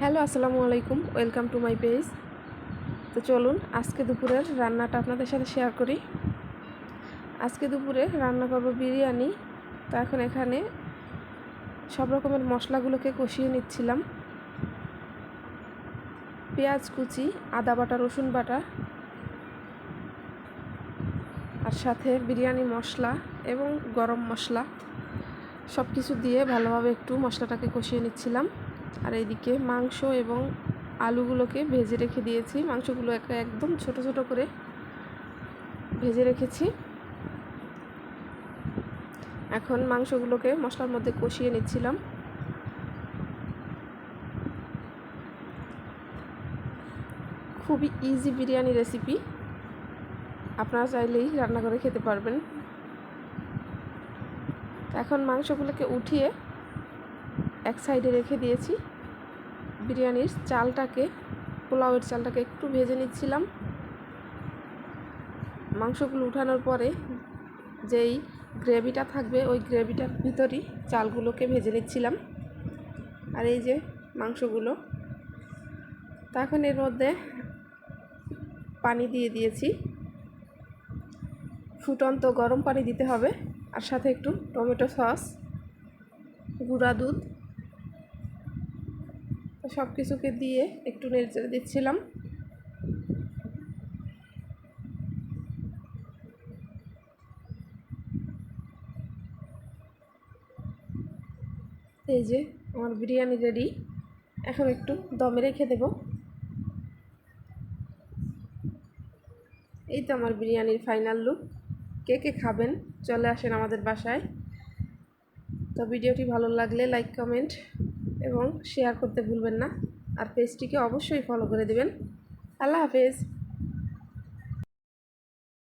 Hello, আসসালামু আলাইকুম। Welcome to my page তো চলুন, আজকে দুপুরের রান্নাটা আপনাদের সাথে শেয়ার করি। আজকে দুপুরে রান্না করব বিরিয়ানি। তো এখন এখানে সব রকমের মশলাগুলোকে কষিয়ে নিচ্ছিলাম। পেঁয়াজ কুচি, আদা বাটা, রসুন বাটা, আর সাথে বিরিয়ানি মশলা এবং গরম মশলা। সব কিছু দিয়ে ভালোভাবে একটু মশলাটাকে কষিয়ে নিচ্ছিলাম। আর এইদিকে মাংস এবং আলুগুলোকে ভেজে রেখে দিয়েছি। মাংসগুলো একটা একদম ছোট ছোট করে ভেজে রেখেছি। এখন মাংসগুলোকে মশলার মধ্যে কষিয়ে নিচ্ছিলাম। খুবই ইজি বিরিয়ানি রেসিপি আপনারা চাইলেই রান্না করে খেতে পারবেন। এখন মাংসগুলোকে উঠিয়ে এক সাইডে রেখে দিয়েছি বিরিয়ানির চালটাকে, পোলাওয়ের চালটাকে একটু ভেজে নিচ্ছিলাম। মাংসগুলো উঠানোর পরে যেই গ্রেভিটা থাকবে, ওই গ্রেভিটার ভিতরই চালগুলোকে ভেজে নিচ্ছিলাম। আর এই যে মাংসগুলো তখন এর মধ্যে পানি দিয়ে দিয়েছি। ফুটন্ত গরম পানি দিতে হবে, আর সাথে একটু টমেটো সস, গুঁড়া দুধ সব কিছুকে দিয়ে একটু নেড়ে দিচ্ছিলাম। এই যে আমার বিরিয়ানি রেডি এখন একটু দমে রেখে দেব। এই তো আমার বিরিয়ানির ফাইনাল লুক কে কে খাবেন? চলে আসেন আমাদের বাসায়। তো ভিডিওটি ভালো লাগলে লাইক কমেন্ট এবং শেয়ার করতে ভুলবেন না। আর পেজটিকে অবশ্যই ফলো করে দেবেন। আল্লাহ হাফেজ।